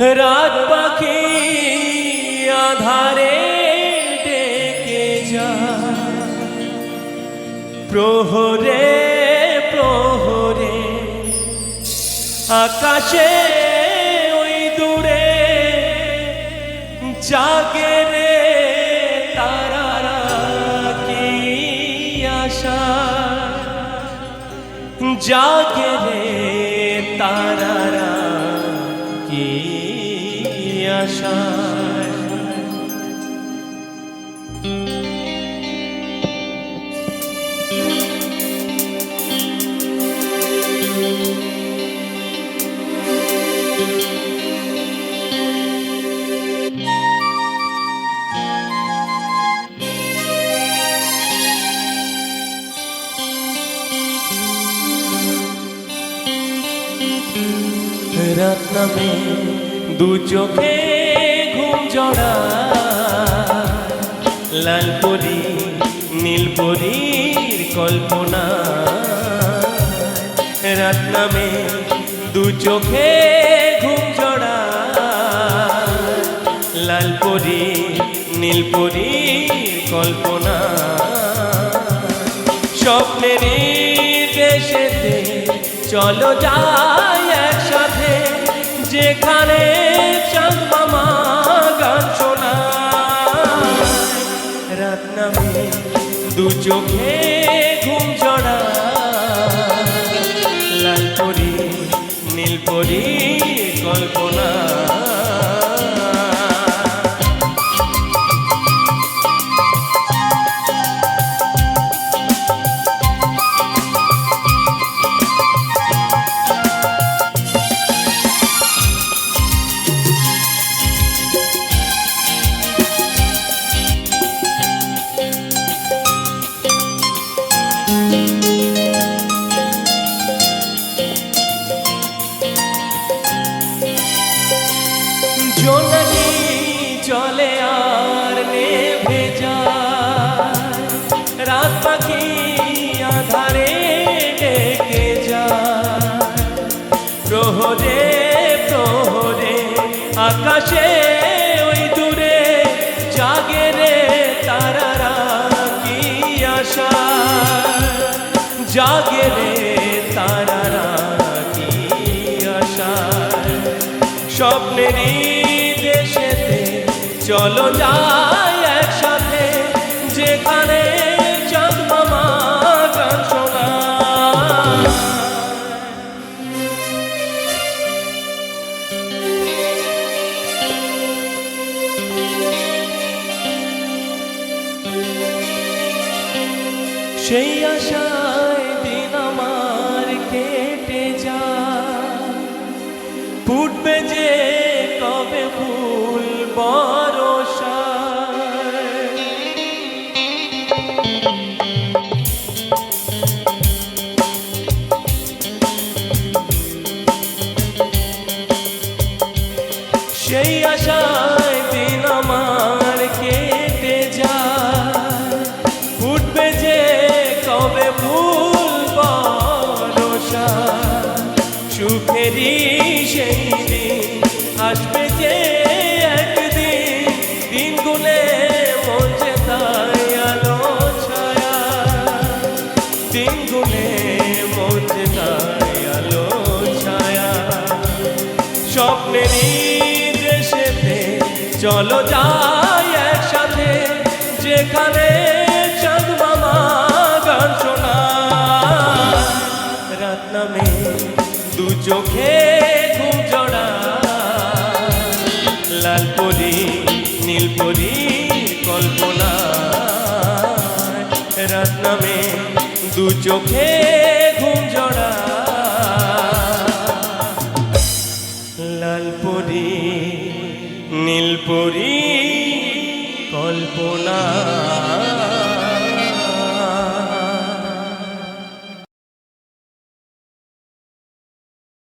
রাত পাখি আধারে ডেকে যা প্রহরে প্রহরে, আকাশে ওই দূরে জাগে রে তারারা কি আশা? জাগে রে তারারা আশা রাত নামে দু চোখে জড়া। লাল পরি, নীল পরীর কল্পনা। রাত নামে দু চোখে ঘুম জড়া। লাল পরি, নীল পরীর কল্পনা। স্বপ্নেরই দেশেতে চলো যাই একসাথে। যেখানে চাঁদ চোখে ঘুম জড়া লাল পরি নীল পরি জাগে রে তারারা কি আশা স্বপ্নেরই দেশেতে চলো যাই একসাথে। যেখানে সেই আশায় ফুটবে যে কবে ফুল বরষা। সেই আশায় সুখেরই সেই দিন আসবে যে একদিন। দিন গুলে মঞ্চে তাই আলো ছায়া। দিন গুলে মঞ্চে তাই আলো ছায়া। স্বপ্নেরই দেশেতে চলো যাই একসাথে। যেখানে লাল পরি, নীল পরি কল্পনা রাত নামে দু চোখে ঘুম জড়া লাল পরি, নীল পরি কল্পনা